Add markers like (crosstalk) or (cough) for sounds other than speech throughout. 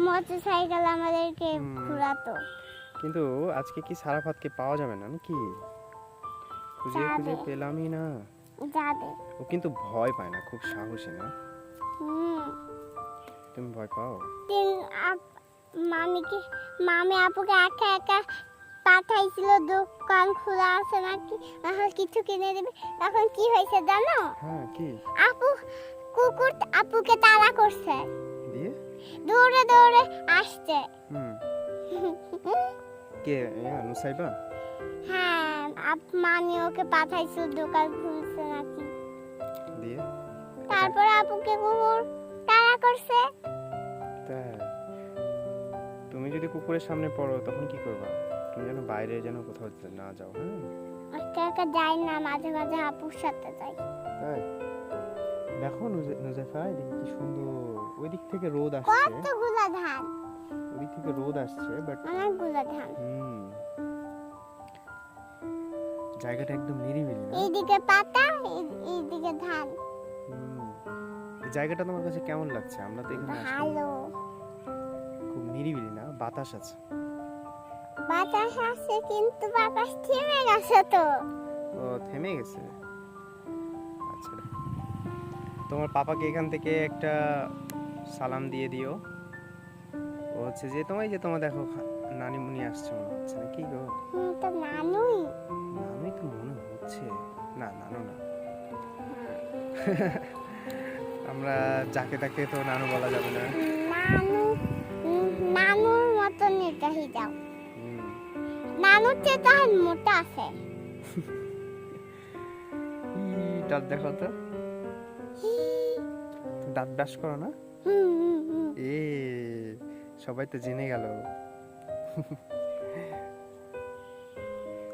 Motor cycle আমাদেরকে ঘোরাতো। কিন্তু আজকে কি সারাফাতকে পাওয়া যাবে না নাকি? খুঁজে খুঁজে পেলামই না। যাবে। ও কিন্তু ভয় পায় না খুব সাহসী না? তুমি ভয় পাও? তিন আপ- মামিকে মামি আপুকে একা একা পাঠাইছিল দোকান খোলা আছে নাকি? এখন কিছু কিনে দেবে। এখন কি হয়েছে জানো? হ্যাঁ কি? আপু কুকুর আপুকে তাড়া করছে। দৌড়ে আসছে। হুম। (laughs) কে নুসাইবা হ্যাঁ আপ মামি ওকে পাঠাইছিল দোকান খুলছে নাকি। দিয়ে? তারপর আপুকে কুকুর তাড়া করছে। তাই তুমি যদি কুকুরের সামনে পড়ো তখন কি করবা? তুমি যেন বাইরে যেন কোথাও না যাও হ্যাঁ? একা একা যাই না মাঝে মাঝে আপুর সাথে যাই। তাই? দেখো এদিকে কি সুন্দর। ওই দিক থেকে রোদ আসছে। কতগুলো ধান? ওই থেকে রোদ আসছে বাট অনেকগুলো ধান। হুম। জায়গাটা একদম নিরিবিলি না? এইদিকে পাতা এইদিকে ধান। এই জায়গাটা তোমার কাছে কেমন লাগছে? আমরা তো এখানে ভালো। খুব নিরিবিলি না? বাতাস আছে। বাতাস আছে কিন্তু বাতাস থেমে গেছে তো। ও থেমে গেছে? তোমার পাপাকে এখান থেকে একটা সালাম দিয়ে দিও। ও হচ্ছে যে তোমায় যে তোমার দেখো নানিমুনি আসছে মনে হচ্ছে না কি গো? তো নানুই। নানুই তো মনে হচ্ছে। না নানু না। আমরা যাকে তাকে তো নানু বলা যাবে না। নানু নানুর মতন এটাই যাও। নানুর চেয়ে তাহার মোটা আছে। ই, দাঁত দেখো তো। দাঁত ব্রাশ করো না। এ সবাই তো জেনে গেল।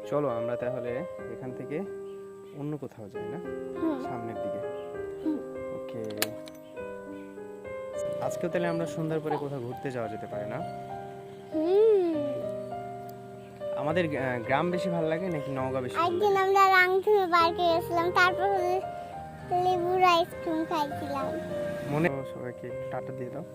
চলো আমরা তাহলে এখান থেকে অন্য কোথাও যাই না? সামনের দিকে। ওকে। আজকেও তাহলে আমরা সন্ধ্যার পরে কোথাও ঘুরতে যাওয়া যেতে পারে না? আমাদের গ্রাম বেশি ভালো লাগে নাকি নওগাঁ বেশি একদিন আমরা রাংধুমে পার্কে গেছিলাম তারপর লেবুর আইসক্রিম খাইছিলাম। মনে সবাইকে টাটা দিয়ে দাও।